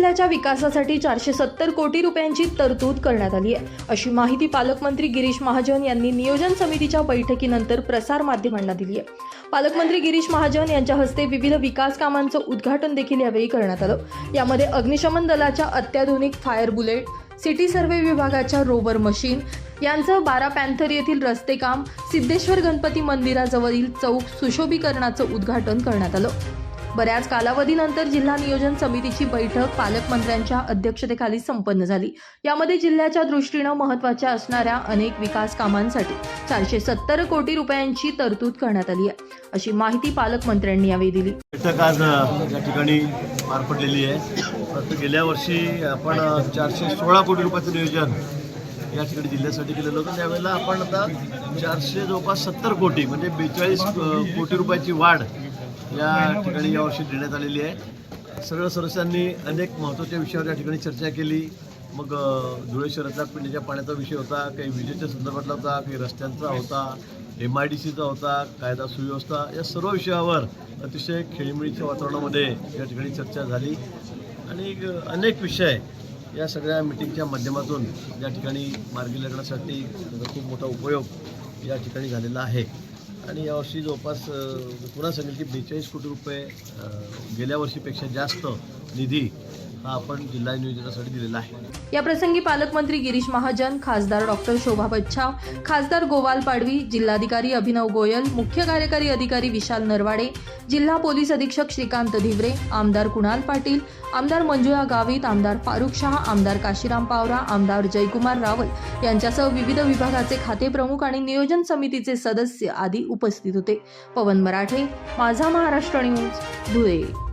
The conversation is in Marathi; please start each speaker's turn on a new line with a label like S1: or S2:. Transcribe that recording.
S1: जिल्ह्याच्या विकासासाठी चारशे सत्तर कोटी रुपयांची तरतूद करण्यात आली आहे. अशी माहिती पालकमंत्री गिरीश महाजन यांनी नियोजन समितीच्या बैठकीनंतर प्रसार माध्यमांना दिली आहे. पालकमंत्री गिरीश महाजन यांच्या हस्ते विविध विकास कामांचं उद्घाटन देखील यावेळी करण्यात आलं. यामध्ये अग्निशमन दलाच्या अत्याधुनिक फायर बुलेट सिटी सर्वे विभागाच्या रोवर मशीन यांचं बारा पॅन्थर येथील रस्ते काम सिद्धेश्वर गणपती मंदिराजवळील चौक सुशोभीकरणाचं उद्घाटन करण्यात आलं. बऱ्याच कालावधीनंतर जिल्हा नियोजन समितीची बैठक पालकमंत्र्यांच्या अध्यक्षतेखाली संपन्न झाली. यामध्ये जिल्ह्याच्या दृष्टीनं महत्त्वाच्या असणाऱ्या अनेक विकास कामांसाठी चारशे सत्तर कोटी रुपयांची तरतूद करण्यात आली आहे. अशी माहिती पालकमंत्र्यांनी यावेळी दिली.
S2: बैठक आज या ठिकाणी पार पडलेली आहे. गेल्या वर्षी आपण चारशे सोळा कोटी रुपयाचं नियोजन या ठिकाणी जिल्ह्यासाठी केलेलं होतं. त्यावेळेला आपण आता चारशे जवळपास सत्तर कोटी म्हणजे बेचाळीस कोटी रुपयाची वाढ या ठिकाणी यावर्षी देण्यात आलेली आहे. सगळ्या सदस्यांनी अनेक महत्त्वाच्या विषयावर या ठिकाणी चर्चा केली. मग धुळे शहरातला पिण्याच्या पाण्याचा विषय होता काही विजेच्या संदर्भातला होता काही रस्त्यांचा होता एम आय डी सीचा होता कायदा सुव्यवस्था या सर्व विषयावर अतिशय खेळीमेळीच्या वातावरणामध्ये या ठिकाणी चर्चा झाली. आणि अनेक विषय या सगळ्या मिटिंगच्या माध्यमातून या ठिकाणी मार्गी लागण्यासाठी त्याचा खूप मोठा उपयोग या ठिकाणी झालेला आहे. आणि यावर्षी जवळपास पुन्हा सांगेल की बेचाळीस कोटी रुपये गेल्या वर्षीपेक्षा जास्त निधी हा आपण जिल्हा नियोजनासाठी दिलेला आहे.
S1: या प्रसंगी पालकमंत्री गिरीश महाजन खासदार डॉक्टर शोभा बच्छाव खासदार गोवाल पाडवी जिल्हाधिकारी अभिनव गोयल मुख्य कार्यकारी अधिकारी विशाल नरवाडे जिल्हा पोलीस अधीक्षक श्रीकांत धिवरे आमदार कुणाल पाटील आमदार मंजुळा गावित आमदार फारुख शहा आमदार काशीराम पावरा आमदार जयकुमार रावल यांच्यासह विविध विभागाचे खाते प्रमुख आणि नियोजन समितीचे सदस्य आदी उपस्थित होते. पवन मराठे माझा महाराष्ट्र न्यूज धुळे.